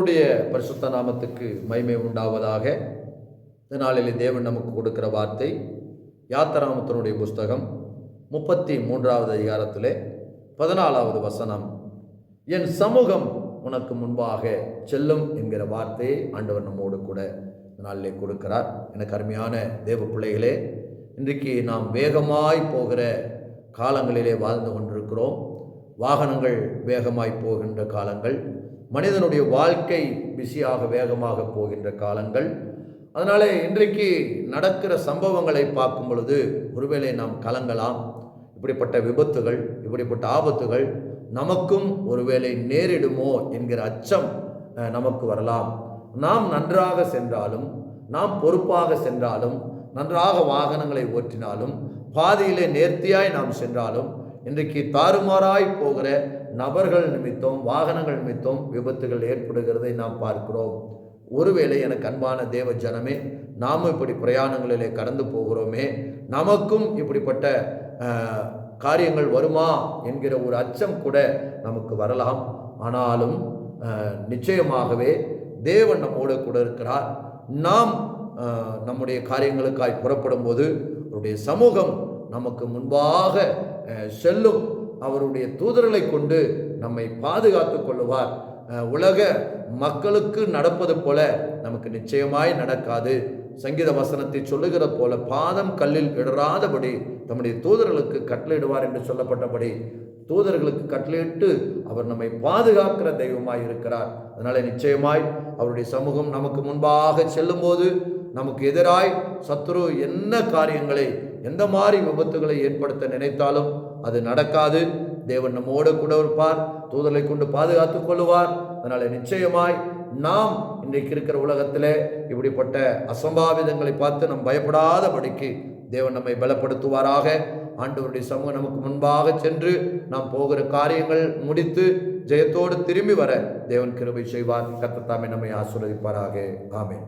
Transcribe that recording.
பரிசுத்த நாமத்துக்கு மைமை உண்டாவதாக. இந்த நாளிலே தேவன் நமக்கு கொடுக்கிற வார்த்தை யாத்தராமத்தனுடைய புஸ்தகம் முப்பத்தி மூன்றாவது அதிகாரத்திலே பதினாலாவது வசனம். என் சமூகம் உனக்கு முன்பாக செல்லும் என்கிற வார்த்தையை ஆண்டவர் நம்மோடு கூட இந்த நாளிலே கொடுக்கிறார். எனக்கு அருமையான தேவ பிள்ளைகளே இன்றைக்கு நாம் வேகமாய் போகிற காலங்களிலே வாழ்ந்து கொண்டிருக்கிறோம். வாகனங்கள் வேகமாய் போகின்ற காலங்கள் மனிதனுடைய வாழ்க்கை பிஸியாக வேகமாக போகின்ற காலங்கள். அதனாலே இன்றைக்கு நடக்கிற சம்பவங்களை பார்க்கும் பொழுது ஒருவேளை நாம் கலங்கலாம். இப்படிப்பட்ட விபத்துகள் இப்படிப்பட்ட ஆபத்துகள் நமக்கும் ஒருவேளை நேரிடுமோ என்கிற அச்சம் நமக்கு வரலாம். நாம் நன்றாக சென்றாலும் நாம் பொறுப்பாக சென்றாலும் நன்றாக வாகனங்களை ஓட்டினாலும் பாதையிலே நேர்த்தியாய் நாம் சென்றாலும் இன்றைக்கு தாறுமாறாய் போகிற நபர்கள் நிமித்தம் வாகனங்கள் நிமித்தம் விபத்துகள் ஏற்படுகிறதை நாம் பார்க்கிறோம். ஒருவேளை எனக்கு அன்பான தேவ ஜனமே நாமும் இப்படி பிரயாணங்களிலே கடந்து போகிறோமே நமக்கும் இப்படிப்பட்ட காரியங்கள் வருமா என்கிற ஒரு அச்சம் கூட நமக்கு வரலாம். ஆனாலும் நிச்சயமாகவே தேவன் நம்மோடு கூட இருக்கிறார். நாம் நம்முடைய காரியங்களுக்காய் புறப்படும் போது அவருடைய சமூகம் நமக்கு முன்பாக செல்லும் அவருடைய தூதர்களை கொண்டு நம்மை பாதுகாத்து கொள்ளுவார். உலக மக்களுக்கு நடப்பது போல நமக்கு நிச்சயமாய் நடக்காது. சங்கீத வசனத்தை சொல்லுகிற போல பாதம் கல்லில் இடராதபடி தம்முடைய தூதர்களுக்கு கட்டளையிடுவார் என்று சொல்லப்பட்டபடி தூதர்களுக்கு கட்டளையிட்டு அவர் நம்மை பாதுகாக்கிற தெய்வமாய் இருக்கிறார். அதனால நிச்சயமாய் அவருடைய சமூகம் நமக்கு முன்பாக செல்லும்போது நமக்கு எதிராய் சத்ரு என்ன காரியங்களை எந்த மாதிரி விபத்துகளை ஏற்படுத்த நினைத்தாலும் அது நடக்காது. தேவன் நம்மோடு கூட இருப்பார். தூதலை கொண்டு பாதுகாத்து கொள்ளுவார். அதனால் நிச்சயமாய் நாம் இன்றைக்கு இருக்கிற உலகத்தில் இப்படிப்பட்ட அசம்பாவிதங்களை பார்த்து நம் பயப்படாதபடிக்கு தேவன் நம்மை பலப்படுத்துவாராக. ஆண்டவருடைய சமூகம் நமக்கு முன்பாக சென்று நாம் போகிற காரியங்கள் முடித்து ஜெயத்தோடு திரும்பி வர தேவன் கிருபை செய்வார். கத்தத்தாமே நம்மை ஆசீர்வதிப்பாராக. ஆமேன்.